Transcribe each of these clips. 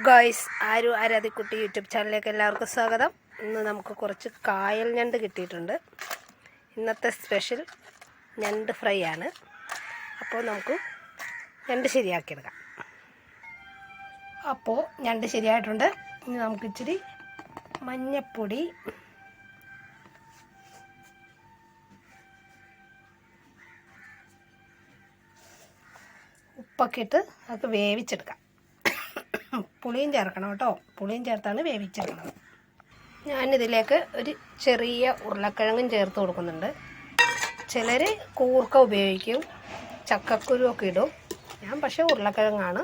Guys ആരു ആരാധിക്കുട്ടി YouTube ചാനലിലേക്ക് എല്ലാവർക്കും സ്വാഗതം. ഇന്ന് നമുക്ക് കുറച്ച് കായൽ ഞണ്ട് കിട്ടിയിട്ടുണ്ട്. ഇന്നത്തെ സ്പെഷ്യൽ ഞണ്ട് ഫ്രൈ ആണ് അപ്പോൾ നമുക്ക് ഞണ്ട് ശരിയാക്കിയെടുക്കാം. അപ്പോൾ ഞണ്ട് ശരിയായിട്ടുണ്ട്. ഇനി നമുക്ക് ഇച്ചിരി മഞ്ഞപ്പൊടി ഉപ്പൊക്കെ ഇട്ട് നമുക്ക് വേവിച്ചെടുക്കാം. പുളിയും ചേർക്കണം കേട്ടോ. പുളിയും ചേർത്താണ് വേവിച്ചെടുക്കുന്നത്. ഞാനിതിലേക്ക് ഒരു ചെറിയ ഉരുളക്കിഴങ്ങും ചേർത്ത് കൊടുക്കുന്നുണ്ട്. ചിലർ കൂർക്ക ഉപയോഗിക്കും ചക്കക്കുരു ഒക്കെ ഇടും. ഞാൻ പക്ഷേ ഉരുളക്കിഴങ്ങാണ്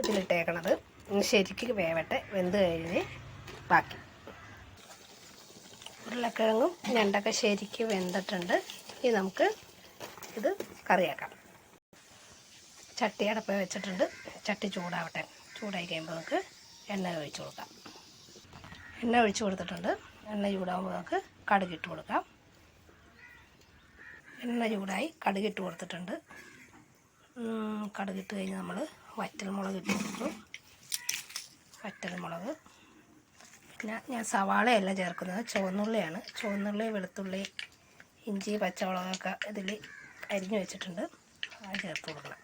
ഇതിലിട്ടേക്കണത്. ശരിക്ക് വേവട്ടെ വെന്ത് കഴിഞ്ഞ് ബാക്കി. ഉരുളക്കിഴങ്ങും ഞണ്ടൊക്കെ ശരിക്ക് വെന്തിട്ടുണ്ട്. ഇനി നമുക്ക് ഇത് കറിയാക്കാം. ചട്ടി അടപ്പ് വെച്ചിട്ടുണ്ട്. ചട്ടി ചൂടാവട്ടെ. ചൂടായി കഴിയുമ്പോൾ നമുക്ക് എണ്ണ ഒഴിച്ച് കൊടുക്കാം. എണ്ണ ഒഴിച്ച് കൊടുത്തിട്ടുണ്ട്. എണ്ണ ചൂടാകുമ്പോൾ നമുക്ക് കടുകിട്ട് കൊടുക്കാം. എണ്ണ ചൂടായി കടുകിട്ട് കൊടുത്തിട്ടുണ്ട്. കടുകിട്ട് കഴിഞ്ഞ് നമ്മൾ വറ്റൽമുളക് ഇട്ട് കൊടുത്തു. വറ്റൽമുളക്. പിന്നെ ഞാൻ സവാളയല്ല ചേർക്കുന്നത് ചുവന്നുള്ളിയാണ്. ചുവന്നുള്ളി വെളുത്തുള്ളി ഇഞ്ചി പച്ചമുളകൊക്കെ ഇതിൽ അരിഞ്ഞു വെച്ചിട്ടുണ്ട്. അത് ചേർത്ത് കൊടുക്കണം.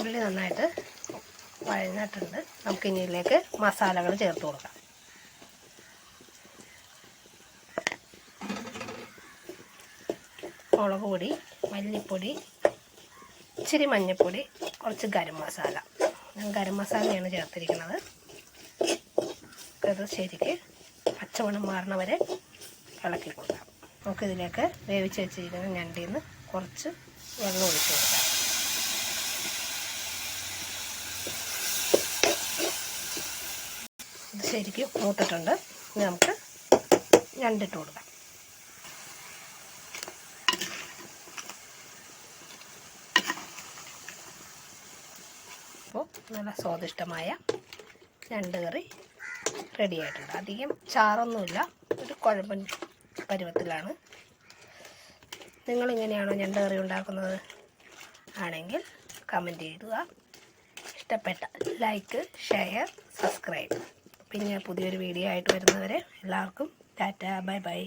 ഉള്ളി നന്നായിട്ട് വഴഞ്ഞിട്ടുണ്ട്. നമുക്ക് ഇനിയിലേക്ക് മസാലകൾ ചേർത്ത് കൊടുക്കാം. മുളക് പൊടി മല്ലിപ്പൊടി ഇച്ചിരി മഞ്ഞൾപ്പൊടി കുറച്ച് ഗരം മസാല. ഞാൻ ഗരം മസാലയാണ് ചേർത്തിരിക്കുന്നത്. അത് ശരിക്ക് പച്ചമണം മാറണ വരെ ഇളക്കി കൊടുക്കാം. നമുക്കിതിലേക്ക് വേവിച്ച് വെച്ചിരിക്കുന്ന ഞണ്ടിയിൽ നിന്ന് കുറച്ച് വെള്ളം ഒഴിച്ച് കൊടുക്കാം. ശരിക്കും മൂത്തിട്ടുണ്ട് ഇനി നമുക്ക് ഞണ്ടിട്ട് കൊടുക്കാം. അപ്പോൾ നല്ല സ്വാദിഷ്ടമായ ഞണ്ട് കറി റെഡി ആയിട്ടുണ്ട്. അധികം ചാറൊന്നുമില്ല. ഒരു കുഴമ്പൻ പരുവത്തിലാണ്. നിങ്ങളിങ്ങനെയാണോ ഞണ്ട് കറി ഉണ്ടാക്കുന്നത്? ആണെങ്കിൽ കമന്റ് ചെയ്യുക. ഇഷ്ടപ്പെട്ട ലൈക്ക് ഷെയർ സബ്സ്ക്രൈബ് പിന്നെ പുതിയൊരു വീഡിയോ ആയിട്ട് വരുന്നവരെ എല്ലാവർക്കും ടാറ്റ ബൈ ബൈ.